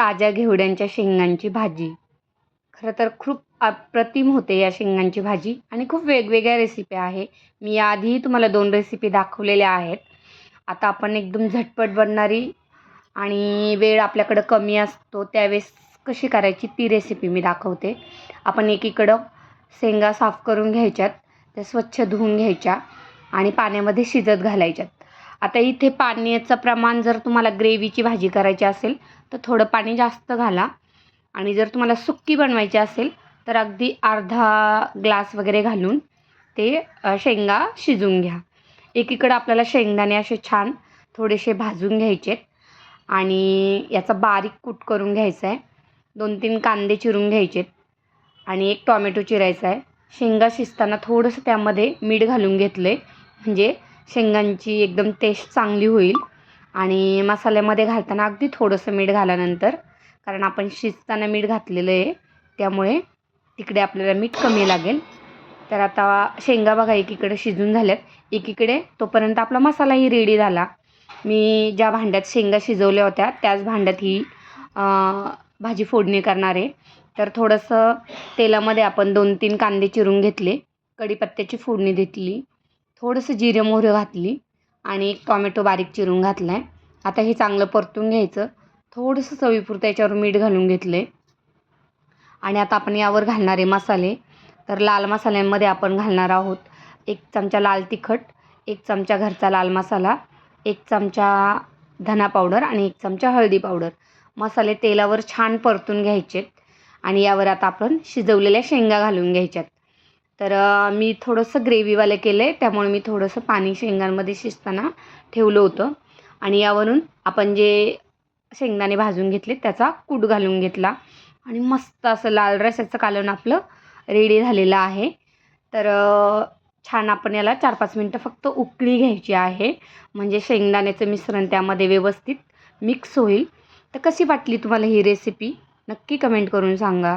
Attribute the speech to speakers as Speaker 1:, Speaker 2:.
Speaker 1: ताज्या घेवड्यांच्या शेंगांची भाजी. खरं तर खूप अप्रतिम होते या शेंगांची भाजी आणि खूप वेगवेगळ्या रेसिपी आहे. मी याआधीही तुम्हाला दोन रेसिपी दाखवलेल्या आहेत. आता आपण एकदम झटपट बनणारी आणि वेळ आपल्याकडं कमी असतो त्यावेळेस कशी करायची ती रेसिपी मी दाखवते. आपण एकीकडं शेंगा साफ करून घ्यायच्यात त्या स्वच्छ धुवून घ्यायच्या आणि पाण्यामध्ये शिजत घालायच्यात. आता इथे पाण्याचं प्रमाण जर तुम्हाला ग्रेव्हीची भाजी करायची असेल तर थोडं पाणी जास्त घाला. आणि जर तुम्हाला सुक्की बनवायची असेल तर अगदी अर्धा ग्लास वगैरे घालून ते शेंगा शिजून घ्या. एकीकडं आपल्याला शेंगदाणे असे छान थोडेसे भाजून घ्यायचे आणि याचा बारीक कूट करून घ्यायचा आहे. दोन तीन कांदे चिरून घ्यायचे आणि एक टॉमॅटो चिरायचा आहे. शेंगा शिजताना थोडंसं त्यामध्ये मीठ घालून घेतलं आहे म्हणजे शेंगांची एकदम टेस्ट चांगली होईल. आणि मसाल्यामध्ये घालताना अगदी थोडंसं मीठ घाल्यानंतर कारण आपण शिजताना मीठ घातलेलं आहे त्यामुळे तिकडे आपल्याला मीठ कमी लागेल. तर आता शेंगा बघा एकीकडे शिजून झाल्यात. एकीकडे तोपर्यंत आपला मसालाही रेडी झाला. मी ज्या भांड्यात शेंगा शिजवल्या होत्या त्याच भांड्यात ही भाजी फोडणी करणार आहे. तर थोडंसं तेलामध्ये आपण दोन तीन कांदे चिरून घेतले. कढीपत्त्याची फोडणी घेतली थोडंसं जिरे मोहरं घातली आणि एक टॉमॅटो बारीक चिरून घातला आहे आता हे चांगलं परतून घ्यायचं. थोडंसं चवीपुरतं याच्यावर मीठ घालून घेतलं आहे आणि आता आपण यावर घालणारे मसाले. तर लाल मसाल्यांमध्ये आपण घालणार आहोत एक चमचा लाल तिखट एक चमचा घरचा लाल मसाला एक चमचा धना पावडर आणि एक चमचा हळदी पावडर. मसाले तेलावर छान परतून घ्यायचेत. आणि यावर आता आपण शिजवलेल्या शेंगा घालून घ्यायच्यात. तर मी थोडंसं ग्रेव्हीवालं केलं आहे त्यामुळे मी थोडंसं पाणी शेंगांमध्ये शिजताना ठेवलं होतं. आणि यावरून आपण जे शेंगदाणे भाजून घेतले त्याचा कूट घालून घेतला. आणि मस्त असं लाल रसाचं कालवण आपलं रेडी झालेलं आहे. तर छान आपण याला चार पाच मिनटं फक्त उकळी घ्यायची आहे. म्हणजे शेंगदाण्याचं मिश्रण त्यामध्ये व्यवस्थित मिक्स होईल. तर कशी वाटली तुम्हाला ही रेसिपी नक्की कमेंट करून सांगा.